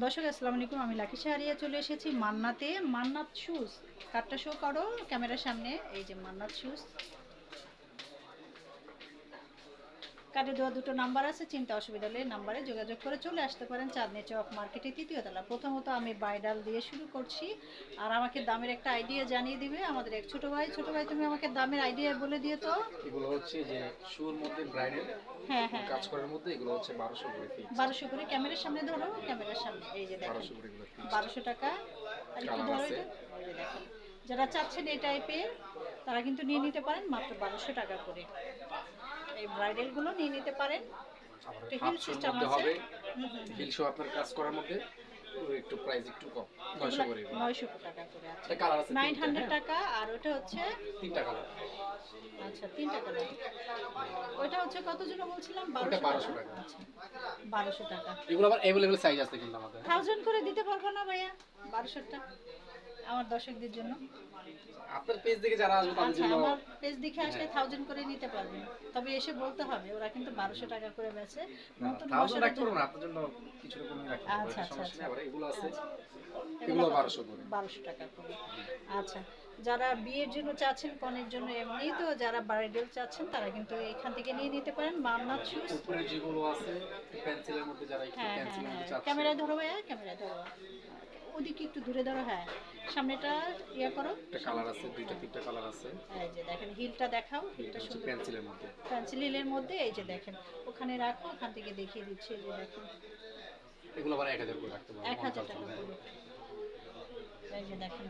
দর্শক, আসসালামু আলাইকুম। আমি লাকি শাহরিয়া চলে এসেছি মান্নাতে। মান্নাত শুজ কাটটা শো করো। ক্যামেরার সামনে এই যে মান্নাত শুজ কার্ডে দেওয়া দুটো নাম্বার আছে চিন্তা অসুবিধা হলে নাম্বারে যোগাযোগ করে চলে আসতে পারেন চাঁদনি চক মার্কেটে তৃতীয় তলা। প্রথমত আমি বাইডাল দিয়ে শুরু করছি আর আমাকে দামের একটা আইডিয়া জানিয়ে দিবে। আমাদের এক ছোট ভাই ছোট ভাই তুমি আমাকে দামের আইডিয়া বলে দিও তো। এগুলো হচ্ছে যে শুর মধ্যে ব্রাইডাল হ্যাঁ হ্যাঁ। কাজ করার মধ্যে এগুলো হচ্ছে বারোশো করে ফিক্স বারোশো করে ক্যামেরার সামনে ধরো ক্যামেরার সামনে এই যে দেখেন। বারোশো করে এগুলো ফিক্স বারোশো টাকা। আর একটু ধরো এটা যে যারা চাচ্ছেন এই টাইপের তারা কিন্তু নিয়ে নিতে পারেন মাত্র বারোশো টাকা করে। এই ব্রাইডালগুলো নিয়ে নিতে পারেন। একটা হিল সিস্টেম আছে। হিল শো আপনার কাজ করার মধ্যে একটু প্রাইস একটু কম। নয়শো করে এগুলো। নয়শো টাকা করে আছে। কালার আছে নাইন তিনটা, হান্ড্রেড হ্যাঁ? টাকা আর ওটা হচ্ছে তিনটা কালার আচ্ছা তিনটা কালার ওইটা হচ্ছে কত জন বলছিলাম? ওটা বারোশো 1200 টাকা টাকা। আচ্ছা বারোশো টাকা। এগুলো আবার অ্যাভেলেবেল সাইজ আছে কিন্তু আমাদের। থাউজেন্ড করে দিতে পারব না ভাইয়া? বারোশোটা। আমার দর্শকদের জন্য। আপনার পেজ থেকে যারা আসবে তাদের আচ্ছা জন্য আমার পেজ দেখে আসলে হ্যাঁ। থাউজেন্ড করে নিতে পারবেন তবে এসে বলতে হবে ওরা কিন্তু বারোশো টাকা করে বেচে নতুন থাউজেন্ড বছরের রাখতে পারব আপনার জন্য কিছুটা কমে পারব আচ্ছা, আচ্ছা, আবার এগুলো আছে এগুলো এগুলো বারোশো করে। বারোশো টাকা করে। আচ্ছা যারা বিয়ের জন্য চাচ্ছেন কনের জন্য এমনি তো যারা ব্রাইডাল চাচ্ছেন তারা কিন্তু এখান থেকে নিয়ে নিতে পারেন মান্নাত শুজ উপরে যেগুলো আছে পেন্সিলের মধ্যে যারা একটু হ্যাঁ হ্যাঁ পেন্সিলের মধ্যে হ্যাঁ। চাচ্ছে। ক্যামেরায় ধরো ভাইয়া ক্যামেরায় ধরো। ওদিকে একটু দূরে ধরো হ্যাঁ। সামনেটা ইয়ে করো। একটা কালার আছে দুইটা তিনটা কালার আছে। এই যে দেখেন হিলটা দেখাও হিলটা সুন্দর। পেন্সিলের মধ্যে। পেন্সিল হিলের মধ্যে এই যে দেখেন ওখানে রাখো ওখান থেকে দেখিয়ে দিচ্ছি এই যে দেখেন। এগুলো আবার এক হাজার করে রাখতে এক হাজার টাকা করে। এই যে দেখেন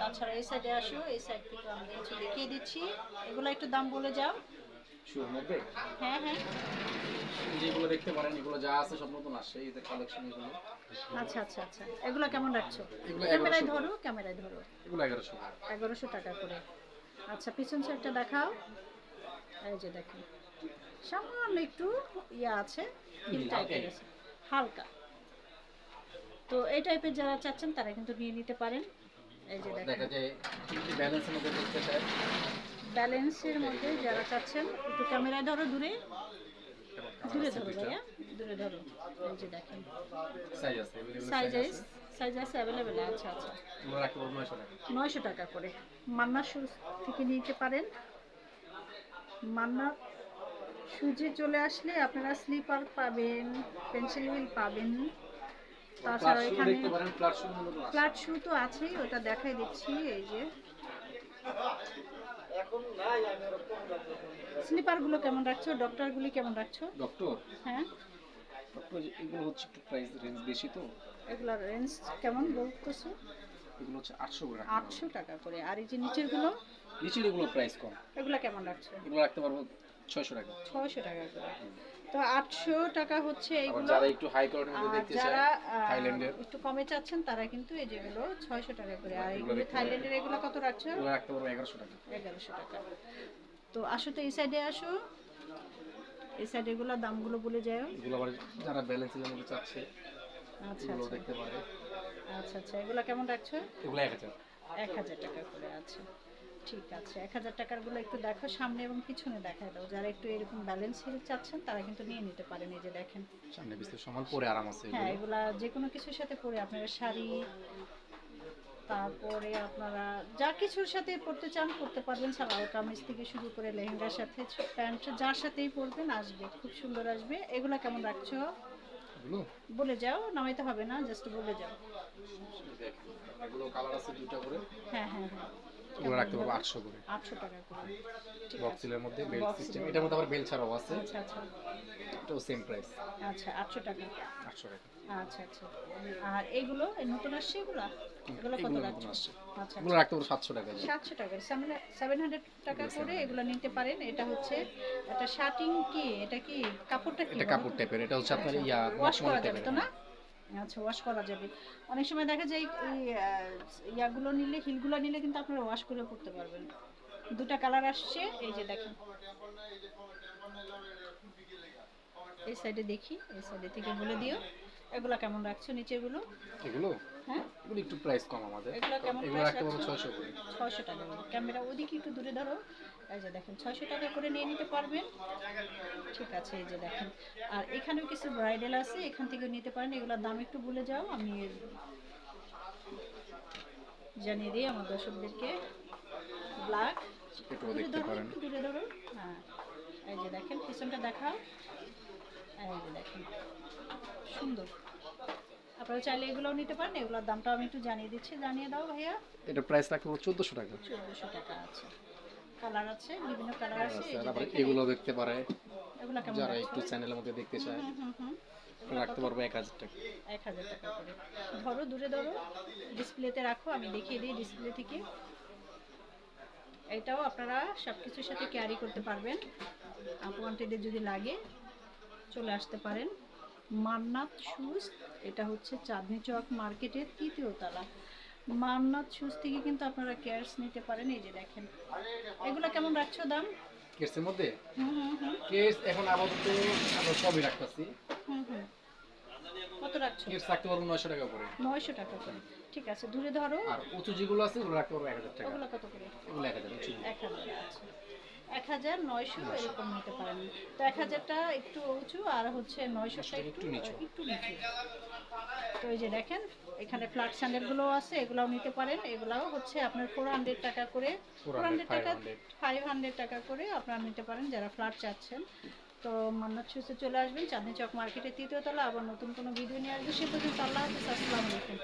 তাছাড়া এই সাইডে আসো এই সাইড থেকে আমরা কিছু দেখিয়ে দিচ্ছি। এগুলো একটু দাম বলে যাও। শুর হ্যাঁ হ্যাঁ। যেগুলো দেখতে পারেন এগুলো যা আছে সব নতুন আসছে এই কালেকশন এগুলো। আচ্ছা আচ্ছা আচ্ছা। এগুলো কেমন রাখছো? ক্যামেরায় ধরো ক্যামেরায় ধরো। এগুলো এগারোশো এগারোশো টাকা করে। আচ্ছা পিছন সাইডটা দেখাও। এই যে দেখেন সামান্য একটু ইয়ে আছে টাইপের আছে। হালকা। তো এই টাইপের যারা চাচ্ছেন তারা কিন্তু নিয়ে নিতে পারেন। এই যে দেখেন। দেখা যায় ব্যালেন্সের দেখতে চায় ব্যালেন্সের মধ্যে যারা চাচ্ছেন একটু ক্যামেরায় ধরো দূরে। দূরে ধরো ভাইয়া দূরে ধরো। এই যে দেখেন। সাইজ আছে সাইজ আছে। সাইজ আছে অ্যাভেলেবেল আচ্ছা আচ্ছা। নয়শো টাকা। করে। মান্না শুজ থেকে নিতে পারেন। মান্না সুজে চলে আসলে আপনারা স্লিপার পাবেন পেন্সিল হুইল পাবেন। তাছাড়া এখানে। ফ্ল্যাট শু তো আছেই ওটা দেখাই দিচ্ছি এই যে। স্লিপারগুলো কেমন রাখছো? ডক্টরগুলি কেমন রাখছো? ডক্টর? হ্যাঁ। ডক্টর এগুলো হচ্ছে একটু প্রাইস রেঞ্জ বেশি তো। এগুলোর রেঞ্জ কেমন বলতেছো এগুলো হচ্ছে আটশো করে আটশো টাকা করে। আর এই যে নিচেরগুলো? নিচের এগুলো প্রাইস কম। এগুলো কেমন রাখছো? এগুলো রাখতে পারব ছয়শো টাকা। ছয়শো টাকা করে। তো আটশো টাকা হচ্ছে এইগুলো। যারা একটু হাই কোয়ালিটির মধ্যে দেখতে চায় যারা থাইল্যান্ডের একটু কমে চাচ্ছেন তারা কিন্তু এই যেগুলো ছয়শো টাকা করে। আর এইগুলো থাইল্যান্ডের এগুলো কত রাখছো? এগুলো রাখতে পারব এগারোশো টাকা। এগারোশো টাকা। তো আসো তো এই সাইডে আসো। এই সাইডে এগুলো দামগুলো বলে যাও এগুলো আবার যারা ব্যালেন্সের মধ্যে চাচ্ছে আচ্ছা এগুলো আচ্ছা। দেখতে পারে। আচ্ছা আচ্ছা। এগুলো কেমন রাখছো? এগুলো এক হাজার টাকা করে আছে। ঠিক আছে এক হাজার টাকারগুলো একটু দেখো সামনে এবং পিছনে দেখায় দাও। যারা একটু এরকম ব্যালেন্স হিল চাচ্ছেন তারা কিন্তু নিয়ে নিতে পারেন এই যে দেখেন। সামনে বিস্তার পরে আরাম আছে হ্যাঁ এগুলো। যে কোনো কিছুর সাথে পরে আপনারা শাড়ি তারপরে আপনারা যা কিছুর সাথে পরতে চান পরতে পারবেন। সালোয়ার কামিজ থেকে শুরু করে লেহেঙ্গার সাথে প্যান্ট যার সাথেই পরবেন আসবে খুব সুন্দর আসবে। এগুলা কেমন রাখছো? বলে যাও নামাইতে হবে না জাস্ট বলে যাও। এগুলো কালার আছে দুইটা করে। হ্যাঁ হ্যাঁ হ্যাঁ। রাখতে পারব আটশো করে। আটশো টাকা করে। বক্স সিলের মধ্যে বেল সিস্টেম এটার মধ্যে আবার বেল ছাড়াও আছে। আচ্ছা আচ্ছা। এটাও সেম প্রাইস আচ্ছা আটশো টাকা। আটশো টাকা। আচ্ছা আচ্ছা। আর এগুলো নতুন আসছে এগুলা? এগুলো কত রাখছো আচ্ছা এগুলো রাখতে পারব সাতশো টাকা। সাতশো টাকা সেভেন হান্ড্রেড টাকা করে এগুলো নিতে পারেন। এটা হচ্ছে এটা শার্টিং কি? এটা কি? কাপড়টা কি এটা কাপড় টাইপের এটা হচ্ছে আপনার ইয়া ওয়াশ করা যাবে তো না? আচ্ছা ওয়াশ করা যাবে। অনেক সময় দেখা যায় এই ইয়াগুলো নিলে হিলগুলো নিলে কিন্তু আপনারা ওয়াশ করে পড়তে পারবেন। দুটা কালার আসছে এই যে দেখেন। এই সাইডে দেখি এই সাইডে থেকে বলে দিও। এগুলো কেমন রাখছো নিচেগুলো এগুলো? হ্যাঁ? এগুলো একটু প্রাইস কম আমাদের। এগুলো কেমন এগুলো রাখতে রাখছো? করে। ছয়শো টাকা ক্যামেরা ওদিকে একটু দূরে ধরো। এই যে দেখেন ছয়শো টাকা করে নিয়ে নিতে পারবেন। ঠিক আছে এই যে দেখেন। আর এখানেও কিছু ব্রাইডাল আছে এখান থেকে নিতে পারেন। এগুলোর দাম একটু বলে যাও আমি জানিয়ে দিই আমার দর্শকদেরকে। ব্ল্যাক দূরে দেখতে ধরো পারেন। একটু দূরে ধরো হ্যাঁ এই যে দেখেন পিছনটা দেখাও। এই যে দেখেন সুন্দর। আপনারা চাইলে এগুলোও নিতে পারেন এগুলোর দামটা আমি একটু জানিয়ে দিচ্ছি। জানিয়ে দাও ভাইয়া। এটা প্রাইস রাখতে পারব চোদ্দোশো টাকা। চোদ্দোশো টাকা আছে। কালার আছে বিভিন্ন কালার আছে এগুলো দেখতে পারে। যারা একটু চ্যানেলের মধ্যে দেখতে চায়। রাখতে পারব এক হাজার টাকা। এক হাজার টাকা করে। ধরো দূরে ধরো ডিসপ্লেতে রাখো আমি দেখিয়ে দিই ডিসপ্লে থেকে। এটাও আপনারা সব কিছুর সাথে ক্যারি করতে পারবেন। আপু আন্টিদের যদি লাগে চলে আসতে পারেন। মান্নাত শুজ এটা হচ্ছে চাঁদনি চক মার্কেটের তৃতীয় তলা। মান্নাত শুজ থেকে কিন্তু আপনারা কেয়ারস নিতে পারেন এই যে দেখেন। এগুলো কেমন রাখছো দাম? কেসের মধ্যে? হুম হুম হুম। কেস এখন আপাতত আমরা সবই রাখতেছি। কত রাখছো? কেস রাখতে পারব নয়শো টাকা করে। নয়শো টাকা করে। ঠিক আছে দূরে ধরো। আর উঁচু যেগুলো আছে ওগুলো রাখতে পারব এক হাজার টাকা। ওগুলো কত করে? ওগুলো এক হাজার উঁচু এক হাজার আছে এক হাজার নয়শো এরকম নিতে পারেন। তো এক হাজারটা একটু উঁচু আর হচ্ছে নয়শোটা একটু। একটু নিচু। তো এই যে দেখেন এখানে ফ্ল্যাট স্যান্ডেলগুলো আছে এগুলাও নিতে পারেন। এগুলাও হচ্ছে আপনার ফোর হান্ড্রেড টাকা করে ফোর 400, হান্ড্রেড টাকা 500 ফাইভ হান্ড্রেড টাকা করে আপনারা নিতে পারেন যারা ফ্ল্যাট চাচ্ছেন। তো মান্নাত শুসে চলে আসবেন চাঁদনি চক মার্কেটের তৃতীয় তলা আবার নতুন কোনো ভিডিও নিয়ে আসবে সে পর্যন্ত আল্লাহ হাফিজ আসসালামু আলাইকুম।